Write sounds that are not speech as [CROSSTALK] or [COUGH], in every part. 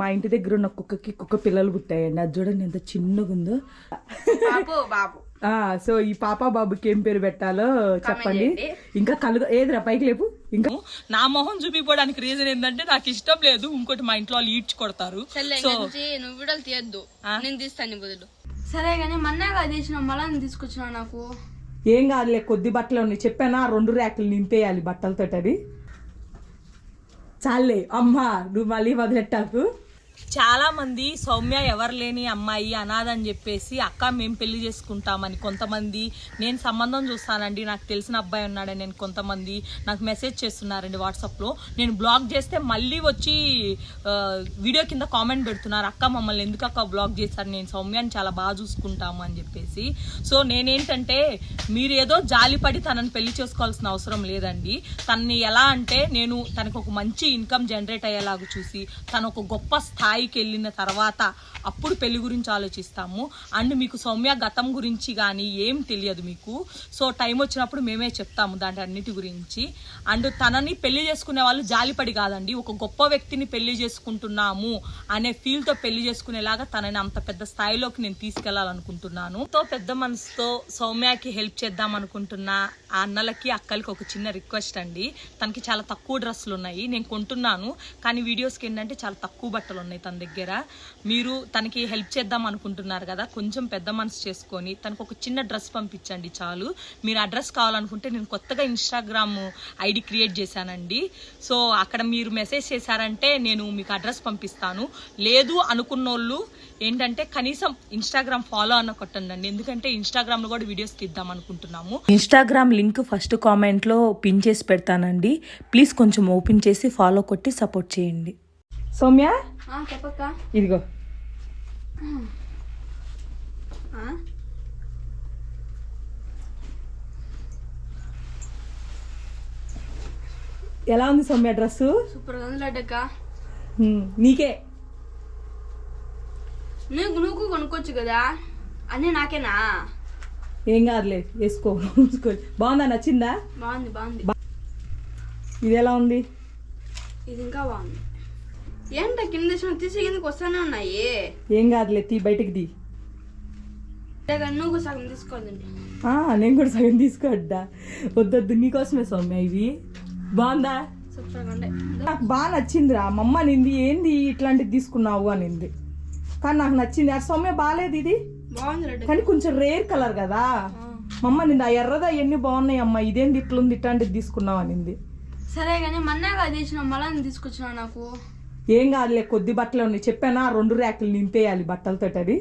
మా ఇంటి దగ్గర ఉన్న కుక్కకి కుక్క పిల్లలు పుట్టాయండి. అది చూడండి ఎంత చిన్నగా ఉందో. బాబు బాబు. ఆ సో ఈ పాప బాబుకి ఏం పేరు పెట్టాలో చెప్పండి. ఇంకా కలుగు ఏదిరా పైకి లేపు. ఇంకా నా మొహం చూపిపోవడానికి రీజన్ ఏంటంటే నాకు ఇష్టం లేదు. ఇంకోటి మా ఇంట్లో వాళ్ళు ఈడ్చి కొడతారు. సర్లే సో నుంచి నువ్వు వీడియోలు తీయద్దు. నేను తీస్తాను నీ బదులు. సరే కానీ మన్నాగా తీసిన మళ్ళీ తీసుకొచ్చిన నాకు? ఏం కాదులే కొద్ది బట్టలు ఉన్నాయి. చెప్పానా రెండు ర్యాకులు నింపేయాలి బట్టలతో అది. చాలే అమ్మా నువ్వు మళ్ళీ వదిలెట్టాకు. చాలా మంది సౌమ్య ఎవరు లేని అమ్మాయి అనాథ అని చెప్పేసి అక్క మేము పెళ్ళి చేసుకుంటామని కొంతమంది నేను సంబంధం చూస్తానండి నాకు తెలిసిన అబ్బాయి ఉన్నాడని నేను కొంతమంది నాకు మెసేజ్ చేస్తున్నారండి వాట్సాప్లో. నేను బ్లాక్ చేస్తే మళ్ళీ వచ్చి వీడియో కింద కామెంట్ పెడుతున్నారు అక్క మమ్మల్ని ఎందుకు అక్క బ్లాక్ చేశారు? నేను సౌమ్యాన్ని చాలా బాగా చూసుకుంటాము అని చెప్పేసి. సో నేనేంటంటే మీరు ఏదో జాలిపడి తనని పెళ్ళి చేసుకోవాల్సిన అవసరం లేదండి. తనని ఎలా అంటే నేను తనకు ఒక మంచి ఇన్కమ్ జనరేట్ అయ్యేలాగా చూసి తను ఒక గొప్ప స్థాయి స్థాయికి వెళ్ళిన తర్వాత అప్పుడు పెళ్ళి గురించి ఆలోచిస్తాము. అండ్ మీకు సౌమ్య గతం గురించి కానీ ఏం తెలియదు మీకు. సో టైం వచ్చినప్పుడు మేమే చెప్తాము దాంట్ అన్నిటి గురించి. అండ్ తనని పెళ్ళి చేసుకునే వాళ్ళు జాలిపడి కాదండి. ఒక గొప్ప వ్యక్తిని పెళ్ళి చేసుకుంటున్నాము అనే ఫీల్తో పెళ్ళి చేసుకునేలాగా తనని అంత పెద్ద స్థాయిలోకి నేను తీసుకెళ్ళాలనుకుంటున్నాను తో పెద్ద మనసుతో సౌమ్యకి హెల్ప్ చేద్దాం అనుకుంటున్న ఆ అన్నలకి అక్కలకి ఒక చిన్న రిక్వెస్ట్ అండి. తనకి చాలా తక్కువ డ్రెస్సులు ఉన్నాయి నేను కొంటున్నాను. కానీ వీడియోస్కి ఏంటంటే చాలా తక్కువ బట్టలు ఉన్నాయి తన దగ్గర. మీరు తనకి హెల్ప్ చేద్దాం అనుకుంటున్నారు కదా కొంచెం పెద్ద మనసు చేసుకొని తనకు ఒక చిన్న డ్రెస్ పంపించండి చాలు. మీరు ఆ డ్రెస్ కావాలనుకుంటే నేను కొత్తగా ఇన్స్టాగ్రామ్ ఐడి క్రియేట్ చేశానండి. సో అక్కడ మీరు మెసేజ్ చేశారంటే నేను మీకు అడ్రస్ పంపిస్తాను. లేదు అనుకున్నోళ్ళు ఏంటంటే కనీసం ఇన్స్టాగ్రామ్ ఫాలో అన్న కొట్టండి ఎందుకంటే ఇన్స్టాగ్రామ్లో కూడా వీడియోస్ తీద్దాం అనుకుంటున్నాము. ఇన్స్టాగ్రామ్ లింక్ ఫస్ట్ కామెంట్లో పిన్ చేసి పెడతానండి. ప్లీజ్ కొంచెం ఓపెన్ చేసి ఫాలో కొట్టి సపోర్ట్ చేయండి. సౌమ్య? ఆ, చెప్పక్క. ఇదిగో? ఎలా ఉంది సౌమ్య డ్రెస్సు? సూపర్గా ఉంది లడ్డక్క. నీకే? నువ్వు నువ్వు కొనుక్కోవచ్చు కదా. అన్నీ నాకేనా? ఏం కాదులే వేసుకో వేసుకో బాగుందా నచ్చిందా? బాగుంది బాగుంది. ఇది ఎలా ఉంది? ఇది ఇంకా బాగుంది. ఏంట కింద తీసి కిందకి వస్తానే ఉన్నాయి. ఏం కాదులే తీ బయటికి తీ. నువ్వు సగం తీసుకోదండి ఆ, నేను కూడా సగం తీసుకోవద్దా? వద్దొద్దు నీకోసమే సౌమ్య ఇవి. బాగుందా? నాకు బాగా నచ్చిందిరా. మా అమ్మ నింది ఏంది ఇట్లాంటిది తీసుకున్నావు? అనింది. కానీ నాకు నచ్చింది. ఆ సౌమ్య బాగాలేదు ఇది. కానీ కొంచెం రేర్ కలర్ కదా. మా అమ్మ నింది ఆ ఎర్రదా ఎన్ని బాగున్నాయి అమ్మ. ఇదేంది ఇట్లుంది ఇట్లాంటిది తీసుకున్నావు అనింది. సరే కానీ మన్నాగా తీసిన మళ్ళీ తీసుకొచ్చిన నాకు? ఏం కాదులే కొద్ది బట్టలు ఉన్నాయి. చెప్పానా? రెండు ర్యాకులు నింపేయాలి బట్టలతో అది.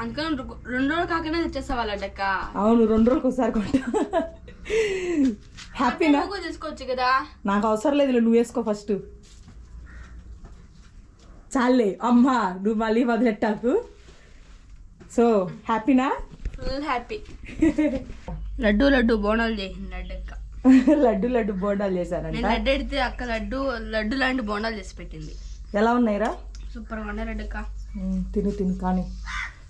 అందుకని రెండు రోజులు కాకనే తెచ్చేస్తావా లడ్డక్క అవును రెండు రోజులకు ఒకసారి కొంటా. హ్యాపీనా కూడా తీసుకోవచ్చు కదా. నాకు అవసరం లేదు నువ్వు వేసుకో ఫస్ట్. చాలే అమ్మా నువ్వు మళ్ళీ వదిలెట్టాకు. సో హ్యాపీనా ఫుల్ హ్యాపీ లడ్డు లడ్డు బోనాలు చేసింది లడ్డక్క. లడ్డు లడ్డు బోండాలు చేశారంట. లడ్డు ఎడితే అక్క లడ్డు లడ్డు లాంటి బోండాలు చేసి పెట్టింది. ఎలా ఉన్నాయిరా? సూపర్ లడ్డక్క ఉమ్, తిను తిను కానీ.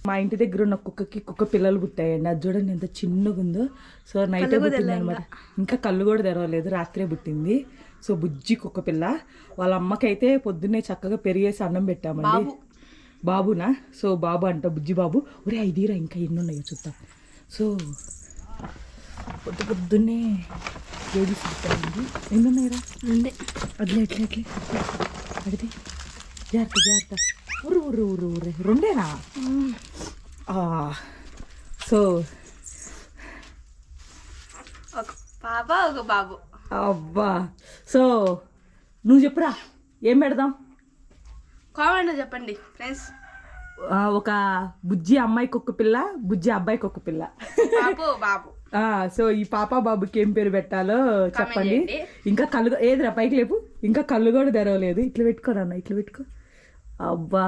మా ఇంటి దగ్గర ఉన్న కుక్కకి కుక్క పిల్లలు పుట్టాయండి. అది చూడండి ఎంత చిన్నగా ఉందో. సో నైట్ పుట్టింది అనమాట ఇంకా కళ్ళు కూడా తెరవలేదు. రాత్రే పుట్టింది. సో బుజ్జి కుక్క పిల్ల. వాళ్ళ అమ్మకైతే పొద్దున్నే చక్కగా పెరిగేసి అన్నం పెట్టామండి. బాబునా? సో బాబు అంట బుజ్జి బాబు. ఒరే ఐదీరా ఇంకా ఎన్ని ఉన్నాయో చూద్దాం. సో పొద్దు పొద్దున్నే బేబీస్ ఎన్ని ఉన్నాయిరా ఉండే అట్లే అడితే జాగ్రత్త జాగ్రత్త. ఉరు ఉరు ఉరు ఉరు రెండేనా? సో ఒక పాప ఒక బాబు. అబ్బా. సో నువ్వు చెప్పురా. ఏం పెడదాం? కామెంట్ చెప్పండి ఫ్రెండ్స్. ఒక బుజ్జి అమ్మాయికి ఒక పిల్ల బుజ్జి అబ్బాయికి ఒక పిల్ల. బాబు సో ఈ పాప బాబుకి ఏం పేరు పెట్టాలో చెప్పండి. ఇంకా కళ్ళు ఏదిరా పైకి లేపు. ఇంకా కళ్ళు కూడా తెరవలేదు. ఇట్లా పెట్టుకోరా ఇట్లా పెట్టుకో. అబ్బా.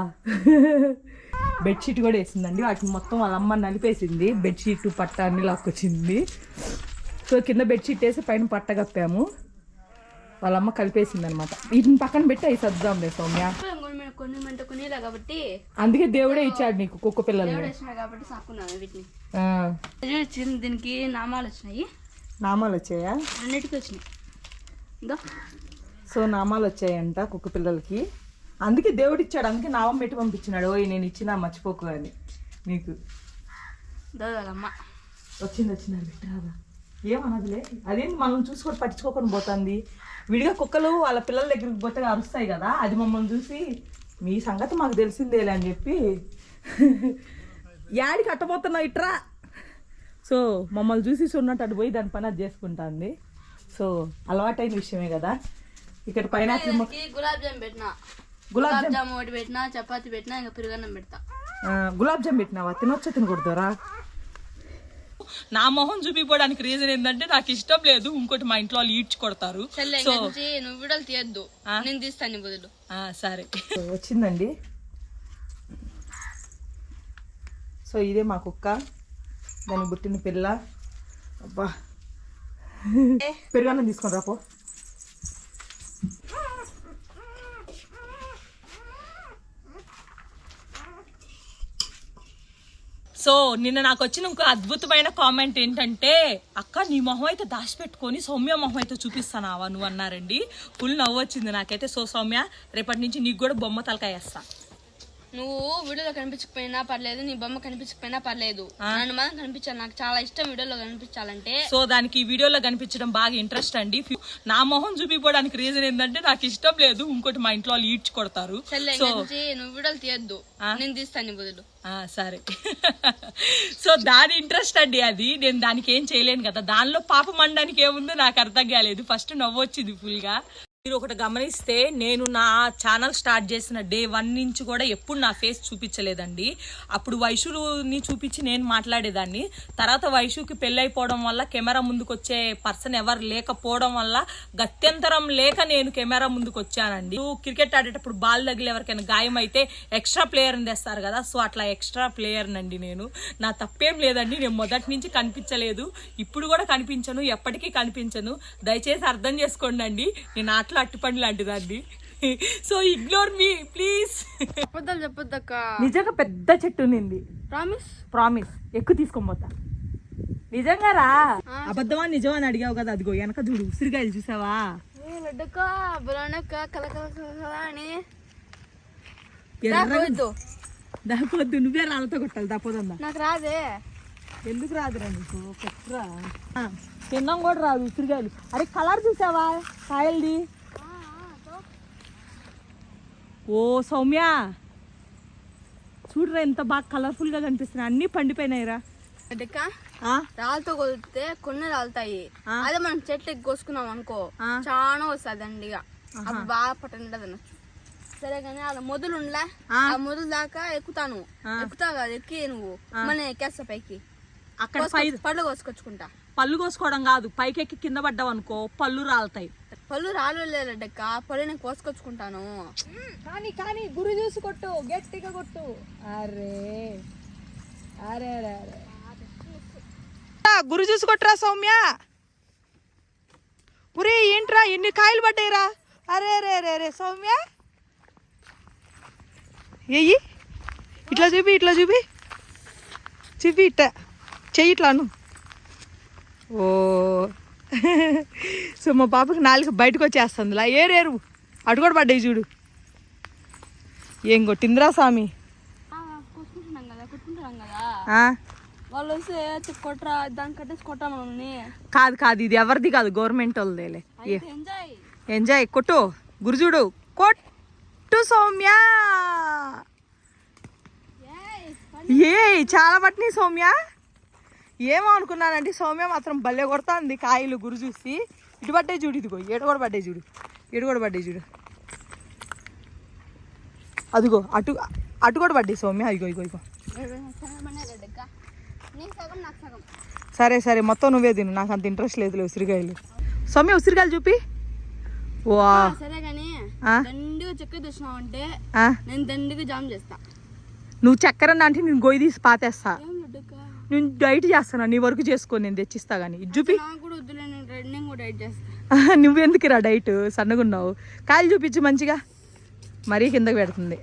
బెడ్షీట్ కూడా వేసిందండి. వాటిని మొత్తం వాళ్ళ అమ్మ నలిపేసింది. బెడ్షీట్ పట్ట అన్ని లాక్కొచ్చింది. సో కింద బెడ్షీట్ వేసి పైన పట్ట కప్పాము. వాళ్ళ అమ్మ కలిపేసింది అనమాట వీటిని పక్కన పెట్టి అవి సర్దాంలే సౌమ్య. కాబట్టి అందుకే దేవుడే ఇచ్చాడు నీకు కుక్క వచ్చినాయి కాబట్టి సాకున్నాను వీటిని దీనికి నామాలు వచ్చినాయి. నామాలు వచ్చాయా రెండింటికి వచ్చినాయి సో నామాలు వచ్చాయంట కుక్క పిల్లలకి. అందుకే దేవుడు ఇచ్చాడు అందుకే నామం పెట్టి పంపించినాడు. ఓయ్ నేను ఇచ్చినా మర్చిపోకు అని. నీకు. దోదలమ్మ వచ్చింది వచ్చింది అది పెట్టరాదా ఏమన్నదిలే అదేంటి మనం చూసుకొని పట్టించుకోకుండా పోతుంది. విడిగా కుక్కలు వాళ్ళ పిల్లల దగ్గరికి పోతే అరుస్తాయి కదా అది మమ్మల్ని చూసి మీ సంగతి మాకు తెలిసిందేలే అని చెప్పి యాడికి అట్టబోతున్నావు ఇట్రా. సో మమ్మల్ని చూసి ఉన్నట్టు అటు పోయి దాని పని అది చేసుకుంటుంది. సో అలవాటైన విషయమే కదా. ఇక్కడ పైనాపిల్ గులాబ్ జామ్ పెట్టినా. గులాబ్ జామ్. ఒకటి పెట్టినా చపాతి పెట్టినా ఇంకా పెరుగన్నం పెడతా. గులాబ్ జామ్ పెట్టినావా? తినొచ్చా తినకూడదురా? నా మొహం చూపిపోవడానికి రీజన్ ఏంటంటే నాకు ఇష్టం లేదు ఇంకోటి మా ఇంట్లో వాళ్ళు ఈడ్చి కొడతారు. చెల్లె సో నువ్వు వీడియోలు తీయద్దు. ఆ? నేను తీస్తాను బదులు. ఆ, సరే. వచ్చిందండి. సో ఇదే మా కుక్క. దానికి పుట్టిన పిల్ల. అబ్బా. పెరుగన్నం తీసుకొని రాపో సో నిన్న నాకు వచ్చిన ఇంకో అద్భుతమైన కామెంట్ ఏంటంటే అక్క నీ మొహం అయితే దాచిపెట్టుకొని సౌమ్య మొహం అయితే చూపిస్తానావా నువ్వు? అన్నారండి. ఫుల్ నవ్వు వచ్చింది నాకైతే. సో సౌమ్య రేపటి నుంచి నీకు కూడా బొమ్మ తలకాయ వేస్తా. నువ్వు వీడియోలో కనిపించకపోయినా పర్లేదు నీ బొమ్మ కనిపించకపోయినా పర్లేదు. నన్ను మాత్రం కనిపించాలి. నాకు చాలా ఇష్టం వీడియోలో కనిపించాలంటే. సో దానికి ఈ వీడియోలో కనిపించడం బాగా ఇంట్రెస్ట్ అండి. నా మొహం చూపిపోవడానికి రీజన్ ఏంటంటే నాకు ఇష్టం లేదు. ఇంకోటి మా ఇంట్లో వాళ్ళు ఈడ్చి కొడతారు. సో నువ్వు వీడియోలు తీయద్దు. నేను తీస్తాను బదులు. ఆ, సరే. [LAUGHS] సో దాని ఇంట్రెస్ట్ అండి అది. నేను దానికి ఏం చేయలేను కదా. దానిలో పాపం అనడానికి ఏముందో నాకు అర్థం కాలేదు. ఫస్ట్ నవ్వు వచ్చింది ఫుల్గా మీరు ఒకటి గమనిస్తే నేను నా ఛానల్ స్టార్ట్ చేసిన డే వన్ నుంచి కూడా ఎప్పుడు నా ఫేస్ చూపించలేదండి. అప్పుడు వైషుని చూపించి నేను మాట్లాడేదాన్ని. తర్వాత వైషుకి పెళ్ళైపోవడం వల్ల కెమెరా ముందుకు వచ్చే పర్సన్ ఎవరు లేకపోవడం వల్ల గత్యంతరం లేక నేను కెమెరా ముందుకు వచ్చానండి క్రికెట్ ఆడేటప్పుడు బాల్ తగిలి ఎవరికైనా గాయం అయితే ఎక్స్ట్రా ప్లేయర్ని తెస్తారు కదా. సో అట్లా ఎక్స్ట్రా ప్లేయర్నండి నేను. నా తప్పేం లేదండి. నేను మొదటి నుంచి కనిపించలేదు. ఇప్పుడు కూడా కనిపించను ఎప్పటికీ కనిపించను. దయచేసి అర్థం చేసుకోండి అండి నేను ఆటలు అట్టుపండి లాంటిదండి సో ఇగ్నోర్ మీ ప్లీజ్ అబద్ధాలు చెప్పొద్దక్క. నిజంగా పెద్ద చెట్టు నింది ప్రామిస్ ప్రామిస్ ఎక్కువ తీసుకొని పోతా. నిజంగా రా. అబద్ధమా నిజమా అని అడిగావు కదా? అదిగో వెనక చూడు. ఉసిరికాయలు చూసావా? లడ్డక్క బులనక్క కల కల కల కల అని. ఎర్రగా దాపోవద్దు. దాపోద్దు నువ్వే రాళ్ళతో కొట్టాలి. దాపోదమ్మా నాకు రాదే. ఎందుకు రాదురా నీకు? పెట్టరా తిన్నాం కూడా రాదు ఉసిరికాయలు అరే కలర్ చూసావా? కాయలది? ఓ సౌమ్య చూడరా ఎంత బాగా కలర్ఫుల్గా కనిపిస్తున్నాయి. అన్ని పండిపోయినాయిరా? రాళ్ళతో కొలితే కొన్ని రాలుతాయి. అదే మనం ఎక్కి కోసుకున్నాం అనుకో చాలా వస్తుంది అప్పుడు బాగా పట్టండి సరే కానీ అలా మొదలు ఉండలే. ఆ? మొదలు దాకా ఎక్కుతాను. ఎక్కుతా కదా ఎక్కి నువ్వు. మళ్ళీ ఎక్కేస్తా పైకి. అక్కడ పళ్ళు కోసుకొచ్చుకుంటా. పళ్ళు కోసుకోవడం కాదు పైకెక్కి కింద పడ్డావు అనుకో పళ్ళు రాలుతాయి. పళ్ళు రాలేదక్క పళ్ళు నేను కోసుకొచ్చుకుంటాను. కానీ కానీ గురి చూసి కొట్టు గట్టిగా కొట్టు. అరే అరే అరే అరే. గురి చూసి కొట్టురా సౌమ్య. పురి ఏంట్రా ఎన్ని కాయలు పడ్డాయిరా? అరే అరే అరే అరే సౌమ్య. ఎయ్యి ఇట్లా చూపి ఇట్లా చూపి. చూపి ఇట్ట. చెయ్యి ఇట్లాను ఓ [LAUGHS] సో మా పాపకి నాలుగు బయటకు వచ్చేస్తుందిలా. ఏరేరు అటు కూడా పడ్డాయి చూడు. ఏం కొట్టిందిరా స్వామి? వాళ్ళు వస్తే కొట్టా మనల్ని. కాదు కాదు ఇది ఎవరిది కాదు గవర్నమెంట్ వాళ్ళదేలే ఎంజాయ్ కొట్టు. గురుజుడు కొట్టు సౌమ్య. ఏ చాలా పట్టినాయి సౌమ్య. ఏమో అనుకున్నానంటే సౌమ్య మాత్రం భలే కొడుతుంది కాయలు గురు చూసి. ఇటు పడ్డాయి చూడు ఇదిగో ఏడు కూడా పడ్డాయి చూడు. ఏడు కూడా పడ్డాయి చూడు. అదిగో అటు అటు కూడా పడ్డాయి సౌమ్య. ఇగో ఇగో ఇగో. సరే సరే మొత్తం నువ్వే తిను. నాకు అంత ఇంట్రెస్ట్ లేదు ఉసిరికాయలు. సౌమ్య ఉసిరికాయలు చూపి. వా. సరే కానీ? దండిగా చక్కెర తెచ్చినావు అంటే ఆ? నేను దండిగా జామ్ చేస్తా. నువ్వు చక్కెర అంటే నేను గొయ్యి తీసి పాతేస్తా. నేను డైట్ చేస్తాను? నీ వరకు చేసుకో నేను తెచ్చిస్తా కానీ చూపి. నువ్వెందుకురా డైట్ [LAUGHS] సన్నగున్నావు. కాయలు చూపించు మంచిగా. మరీ కిందకి పెడుతుంది.